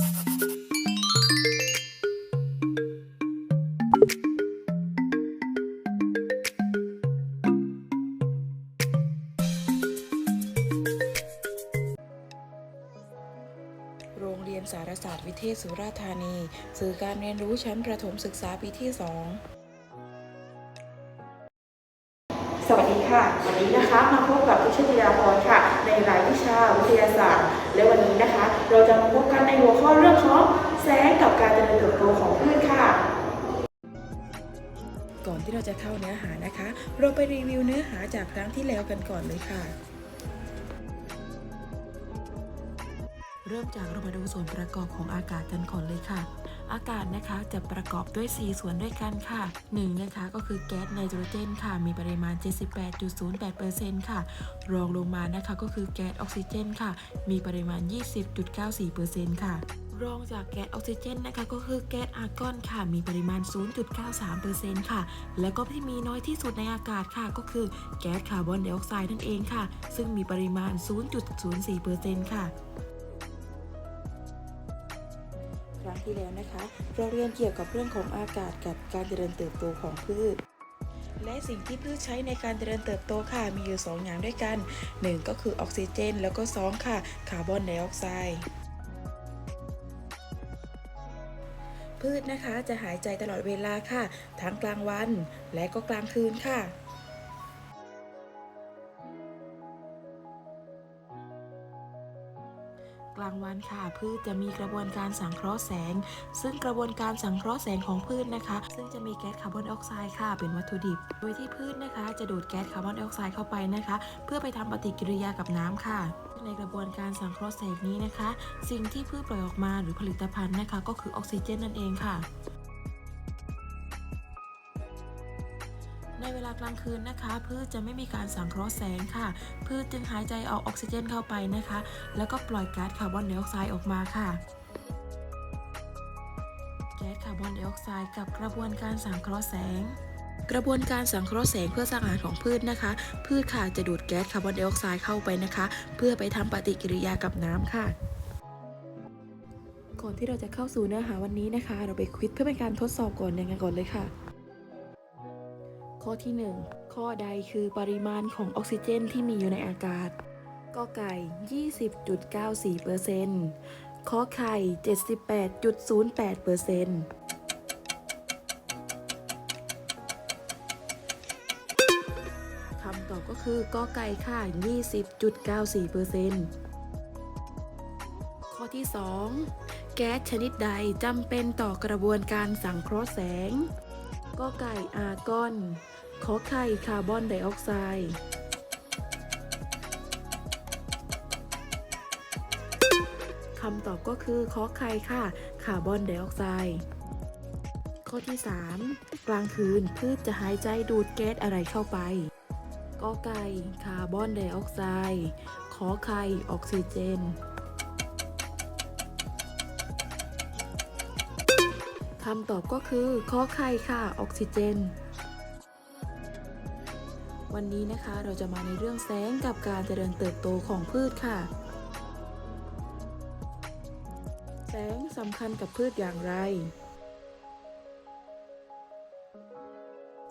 โรงเรียนสารศาสตร์วิเทศสุราษฎร์ธานี สื่อการเรียนรู้ชั้นประถมศึกษาปีที่ 2 สวัสดีค่ะ วันนี้นะคะมาพบกับพิชยาพรค่ะ ในรายวิชาวิทยาศาสตร์ และวันนี้นะคะ เราจะมาพบกันในหัวข้อเรื่องของแสงกับการเจริญเติบโตของพืชค่ะ ก่อนที่เราจะเข้าเนื้อหานะคะ เราไปรีวิวเนื้อหาจากครั้งที่แล้วกันก่อนเลยค่ะเริ่มจากเรามาดูส่วนประกอบของอากาศกันก่อนเลยค่ะ อากาศนะคะจะประกอบด้วย 4 ส่วนด้วยกันค่ะ1นะคะก็คือแก๊สไนโตรเจนค่ะ มีปริมาณ 78.08%ค่ะ รองลงมานะคะก็คือแก๊สออกซิเจนค่ะ มีปริมาณ 20.94%ค่ะรองจากแก๊สออกซิเจนนะคะก็คือแก๊สอาร์กอนค่ะ มีปริมาณ 0.93%ค่ะ แล้วก็ที่มีน้อยที่สุดในอากาศค่ะ ก็คือแก๊สคาร์บอนไดออกไซด์นั่นเองค่ะ ซึ่งมีปริมาณ 0.04%ค่ะ ที่แล้วนะคะ เราเรียนเกี่ยวกับเรื่องของอากาศกับการเจริญเติบโตของพืช และสิ่งที่พืชใช้ในการเจริญเติบโตค่ะมีอยู่ 2 อย่างด้วยกัน 1 ก็คือออกซิเจน แล้วก็ 2 ค่ะ คาร์บอนไดออกไซด์พืชนะคะจะหายใจตลอดเวลาค่ะ ทั้งกลางวันและก็กลางคืนค่ะางวันค่ะ พืชจะมีกระบวนการสังเคราะห์แสง ซึ่งกระบวนการสังเคราะห์แสงของพืชนะคะ ซึ่งจะมีแก๊สคาร์บอนไดออกไซด์ค่ะ เป็นวัตถุดิบ โดยที่พืชนะคะ จะดูดแก๊สคาร์บอนไดออกไซด์เข้าไปนะคะ เพื่อไปทำปฏิกิริยากับน้ำค่ะในกระบวนการสังเคราะห์แสงนี้นะคะ สิ่งที่พืชปล่อยออกมาหรือผลิตภัณฑ์นะคะ ก็คือออกซิเจนนั่นเองค่ะ ในเวลากลางคืนนะคะ พืชจะไม่มีการสังเคราะห์แสงค่ะ พืชจึงหายใจเอาออกซิเจนเข้าไปนะคะ แล้วก็ปล่อยก๊าซคาร์บอนไดออกไซด์ออกมาค่ะแก๊สคาร์บอนไดออกไซด์กับกระบวนการสังเคราะห์แสงกระบวนการสังเคราะห์แสงเพื่อสร้างอาหารของพืชนะคะ พืชค่ะจะดูดแก๊สคาร์บอนไดออกไซด์เข้าไปนะคะ เพื่อไปทำปฏิกิริยากับน้ำค่ะ ก่อนที่เราจะเข้าสู่เนื้อหาวันนี้นะคะ เราไปควิดเพื่อเป็นการทดสอบก่อนยังไงก่อนเลยค่ะ ข้อที่ 1 ข้อใดคือปริมาณของออกซิเจนที่มีอยู่ในอากาศกอไก่ 20.94%ขอไข่ 78.08%คำตอบก็คือกอไก่ค่ะ 20.94%ข้อที่ 2 แก๊สชนิดใดจำเป็นต่อกระบวนการสังเคราะห์แสง ก็ไก่อาร์กอน ขอไข่คาร์บอนไดออกไซด์คำตอบก็คือขอไข่ค่ะ คาร์บอนไดออกไซด์ข้อที่ 3 กลางคืนพืชจะหายใจดูดแก๊สอะไรเข้าไปก็ไก่คาร์บอนไดออกไซด์ขอไข่ออกซิเจนคำตอบก็คือขอไข่ค่ะ ออกซิเจน วันนี้นะคะเราจะมาในเรื่องแสงกับการเจริญเติบโตของพืชค่ะ แสงสำคัญกับพืชอย่างไร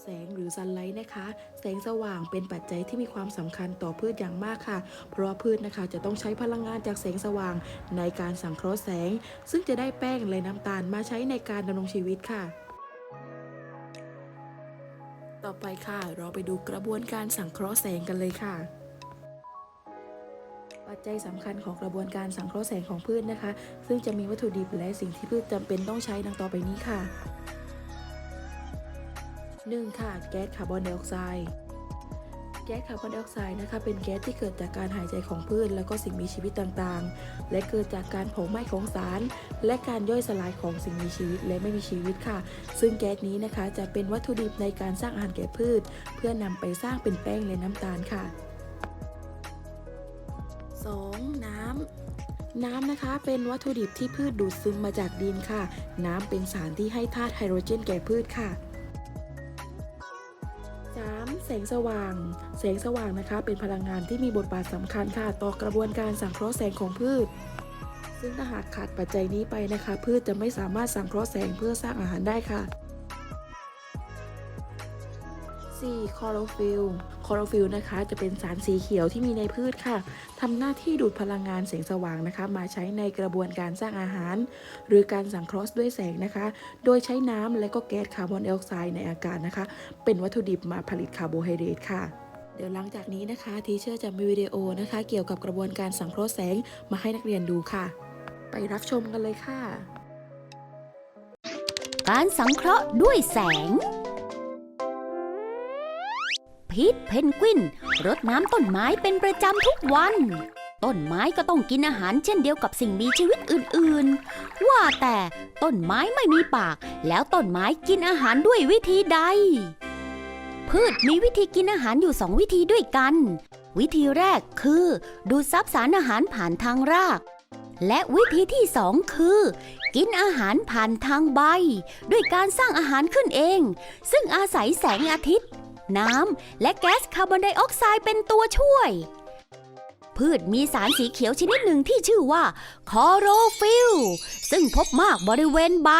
แสงหรือซันไลท์นะคะ แสงสว่างเป็นปัจจัยที่มีความสำคัญต่อพืชอย่างมากค่ะ เพราะพืชนะคะจะต้องใช้พลังงานจากแสงสว่างในการสังเคราะห์แสง ซึ่งจะได้แป้งและน้ำตาลมาใช้ในการดำรงชีวิตค่ะ ไปค่ะ เราไปดูกระบวนการสังเคราะห์แสงกันเลยค่ะ ปัจจัยสำคัญของกระบวนการสังเคราะห์แสงของพืชนะคะ ซึ่งจะมีวัตถุดิบและสิ่งที่พืชจำเป็นต้องใช้ดังต่อไปนี้ค่ะ 1. ค่ะ แก๊สคาร์บอนไดออกไซด์ แก๊สคาร์บอนไดออกไซด์นะคะเป็นแก๊สที่เกิดจากการหายใจของพืช แล้วก็สิ่งมีชีวิตต่างๆ และเกิดจากการเผาไหม้ของสาร และการย่อยสลายของสิ่งมีชีวิตและไม่มีชีวิตค่ะ ซึ่งแก๊สนี้นะคะจะเป็นวัตถุดิบในการสร้างอาหารแก่พืช เพื่อนำไปสร้างเป็นแป้งและน้ำตาลค่ะ 2. น้ำน้ำนะคะเป็นวัตถุดิบที่พืชดูดซึมมาจากดินค่ะ น้ำเป็นสารที่ให้ธาตุไฮโดรเจนแก่พืชค่ะ งสว่าง แสงสว่างนะคะ เป็นพลังงานที่มีบทบาทสำคัญค่ะ ต่อกระบวนการสังเคราะห์แสงของพืช ซึ่งถ้าหากขาดปัจจัยนี้ไปนะคะ พืชจะไม่สามารถสังเคราะห์แสงเพื่อสร้างอาหารได้ค่ะ 4. คลอโรฟิล คลอโรฟิลนะคะ จะเป็นสารสีเขียวที่มีในพืชค่ะทำหน้าที่ดูดพลังงานแสงสว่างนะคะ มาใช้ในกระบวนการสร้างอาหาร หรือการสังเคราะห์ด้วยแสงนะคะ โดยใช้น้ำและก็แก๊สคาร์บอนไดออกไซด์ในอากาศนะคะ เป็นวัตถุดิบมาผลิตคาร์โบไฮเดรตค่ะเดี๋ยวหลังจากนี้นะคะทีเชอร์จะมีวิดีโอนะคะ เกี่ยวกับกระบวนการสังเคราะห์แสงมาให้นักเรียนดูค่ะ ไปรับชมกันเลยค่ะ การสังเคราะห์ด้วยแสง พีทเพนกวินรดน้ำต้นไม้เป็นประจำทุกวัน ต้นไม้ก็ต้องกินอาหารเช่นเดียวกับสิ่งมีชีวิตอื่นๆ ว่าแต่ต้นไม้ไม่มีปาก แล้วต้นไม้กินอาหารด้วยวิธีใด พืชมีวิธีกินอาหารอยู่สองวิธีด้วยกัน วิธีแรกคือ ดูดซับสารอาหารผ่านทางราก และวิธีที่สองคือ กินอาหารผ่านทางใบ ด้วยการสร้างอาหารขึ้นเอง ซึ่งอาศัยแสงอาทิตย์ น้ำ และแก๊สคาร์บอนไดออกไซด์เป็นตัวช่วย พืชมีสารสีเขียวชนิดหนึ่งที่ชื่อว่าคอโรฟิลซึ่งพบมากบริเวณใบ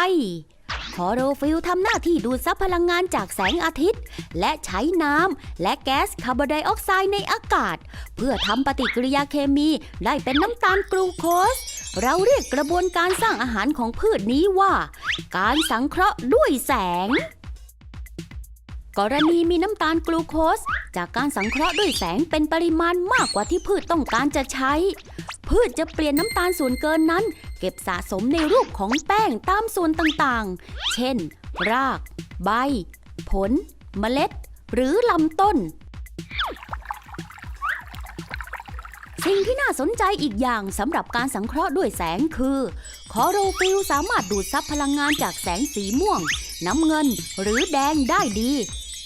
คอโรฟิลทำหน้าที่ดูดซับพลังงานจากแสงอาทิตย์ และใช้น้ำและแก๊สคาร์บอนไดออกไซด์ในอากาศ เพื่อทำปฏิกิริยาเคมีได้เป็นน้ำตาลกลูโคส เราเรียกกระบวนการสร้างอาหารของพืชนี้ว่า การสังเคราะห์ด้วยแสง กรณีมีน้ำตาลกลูโคส จากการสังเคราะห์ด้วยแสงเป็นปริมาณมากกว่าที่พืชต้องการจะใช้ พืชจะเปลี่ยนน้ำตาลส่วนเกินนั้น เก็บสะสมในรูปของแป้งตามส่วนต่างๆ เช่น ราก ใบ ผล เมล็ด หรือลำต้น สิ่งที่น่าสนใจอีกอย่างสำหรับการสังเคราะห์ด้วยแสงคือคอโรฟิลสามารถดูดซับพลังงานจากแสงสีม่วงน้ำเงินหรือแดงได้ดี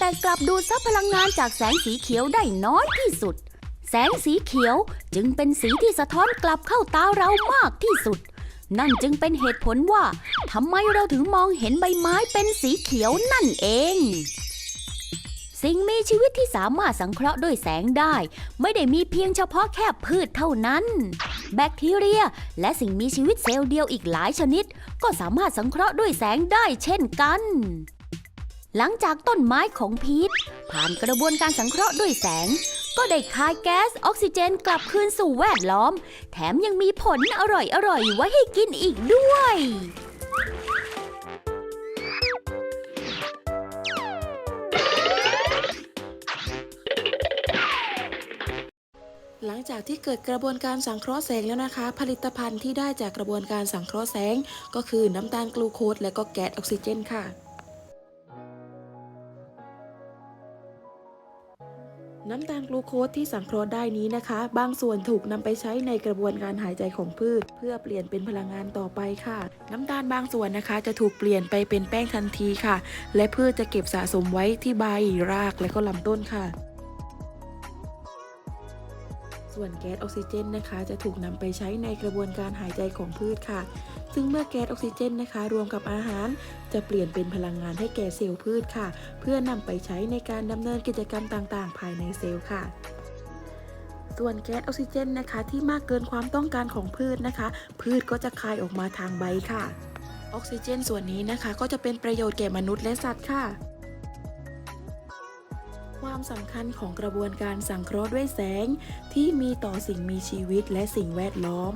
แต่กลับดูดซับพลังงานจากแสงสีเขียวได้น้อยที่สุด แสงสีเขียวจึงเป็นสีที่สะท้อนกลับเข้าตาเรามากที่สุด นั่นจึงเป็นเหตุผลว่าทำไมเราถึงมองเห็นใบไม้เป็นสีเขียวนั่นเอง สิ่งมีชีวิตที่สามารถสังเคราะห์ด้วยแสงได้ ไม่ได้มีเพียงเฉพาะแค่พืชเท่านั้น แบคทีเรีย และสิ่งมีชีวิตเซลล์เดียวอีกหลายชนิด ก็สามารถสังเคราะห์ด้วยแสงได้เช่นกัน หลังจากต้นไม้ของพีทผ่านกระบวนการสังเคราะห์ด้วยแสง ก็ได้คายแก๊สออกซิเจนกลับคืนสู่แวดล้อม แถมยังมีผลอร่อยๆไว้ให้กินอีกด้วย หลังจากที่เกิดกระบวนการสังเคราะห์แสงแล้วนะคะ ผลิตภัณฑ์ที่ได้จากกระบวนการสังเคราะห์แสง ก็คือน้ำตาลกลูโคสและก็แก๊สออกซิเจนค่ะ น้ำตาลกลูโคสที่สังเคราะห์ได้นี้นะคะ บางส่วนถูกนำไปใช้ในกระบวนการหายใจของพืช เพื่อเปลี่ยนเป็นพลังงานต่อไปค่ะ น้ำตาลบางส่วนนะคะ จะถูกเปลี่ยนไปเป็นแป้งทันทีค่ะ และพืชจะเก็บสะสมไว้ที่ใบรากและก็ลำต้นค่ะ ส่วนแก๊สออกซิเจนนะคะ จะถูกนำไปใช้ในกระบวนการหายใจของพืชค่ะ ซึ่งเมื่อแก๊สออกซิเจนนะคะ รวมกับอาหาร จะเปลี่ยนเป็นพลังงานให้แก่เซลล์พืชค่ะ เพื่อนำไปใช้ในการดำเนินกิจกรรมต่างๆ ภายในเซลล์ค่ะส่วนแก๊สออกซิเจนนะคะ ที่มากเกินความต้องการของพืชนะคะ พืชก็จะคายออกมาทางใบค่ะ ออกซิเจนส่วนนี้นะคะ ก็จะเป็นประโยชน์แก่มนุษย์และสัตว์ค่ะ ความสำคัญของกระบวนการสังเคราะห์ด้วยแสง ที่มีต่อสิ่งมีชีวิตและสิ่งแวดล้อม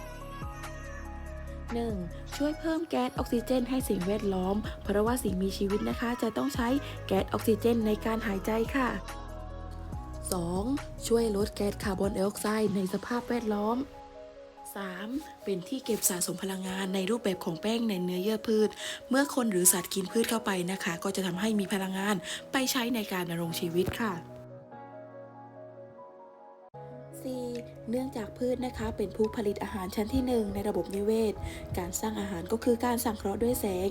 1. ช่วยเพิ่มแก๊สออกซิเจนให้สิ่งแวดล้อม เพราะว่าสิ่งมีชีวิตนะคะ จะต้องใช้แก๊สออกซิเจนในการหายใจค่ะ 2. ช่วยลดแก๊สคาร์บอนไดออกไซด์ในสภาพแวดล้อม 3. เป็นที่เก็บสะสมพลังงานในรูปแบบของแป้งในเนื้อเยื่อพืช เมื่อคนหรือสัตว์กินพืชเข้าไปนะคะ ก็จะทำให้มีพลังงานไปใช้ในการดำรงชีวิตค่ะ 4. เนื่องจากพืชนะคะ เป็นผู้ผลิตอาหารชั้นที่ 1 ในระบบนิเวศ การสร้างอาหารก็คือการสังเคราะห์ด้วยแสง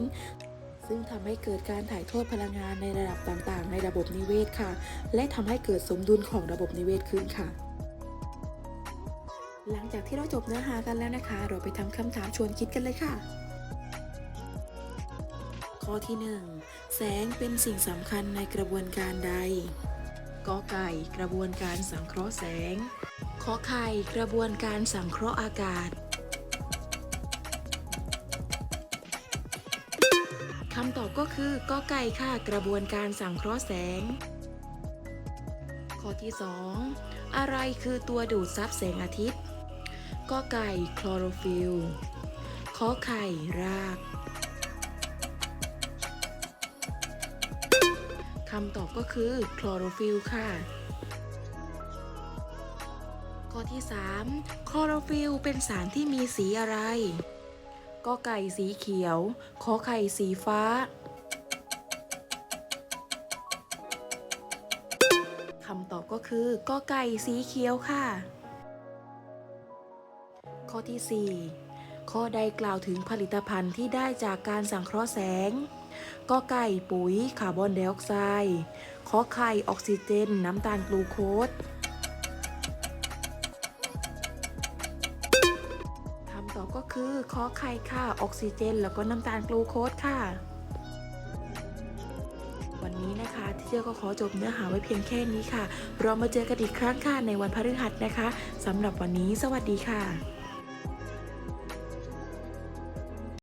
ซึ่งทำให้เกิดการถ่ายทอดพลังงานในระดับต่างๆ ในระบบนิเวศค่ะ และทำให้เกิดสมดุลของระบบนิเวศขึ้นค่ะ หลังจากที่เราจบเนื้อหากันแล้วนะคะ เราไปทำคำถามชวนคิดกันเลยค่ะ ข้อที่ 1 แสงเป็นสิ่งสำคัญในกระบวนการใดกอไก่กระบวนการสังเคราะห์แสงขอไข่กระบวนการสังเคราะห์อากาศคำตอบก็คือกอไก่ค่ะกระบวนการสังเคราะห์แสง ข้อที่ 2 อะไรคือตัวดูดซับแสงอาทิตย์ กอไก่คลอโรฟิลขอไข่รากคำตอบก็คือคลอโรฟิลค่ะ ข้อที่ 3 คลอโรฟิลเป็นสารที่มีสีอะไรกอไก่สีเขียว ขอไข่สีฟ้าคำตอบก็คือกอไก่สีเขียวค่ะ ข้อที่ 4 ข้อใดกล่าวถึงผลิตภัณฑ์ที่ได้จากการสังเคราะห์แสงกอไก่ปุ๋ยคาร์บอนไดออกไซด์ขอไข่ออกซิเจน น้ำตาลกลูโคสคำตอบก็คือขอไข่ค่ะออกซิเจน แล้วก็น้ำตาลกลูโคสค่ะ วันนี้นะคะที่เจ้าก็ขอจบเนื้อหาไว้เพียงแค่นี้ค่ะ เรามาเจอกันอีกครั้งค่ะในวันพฤหัสนะคะสำหรับวันนี้สวัสดีค่ะ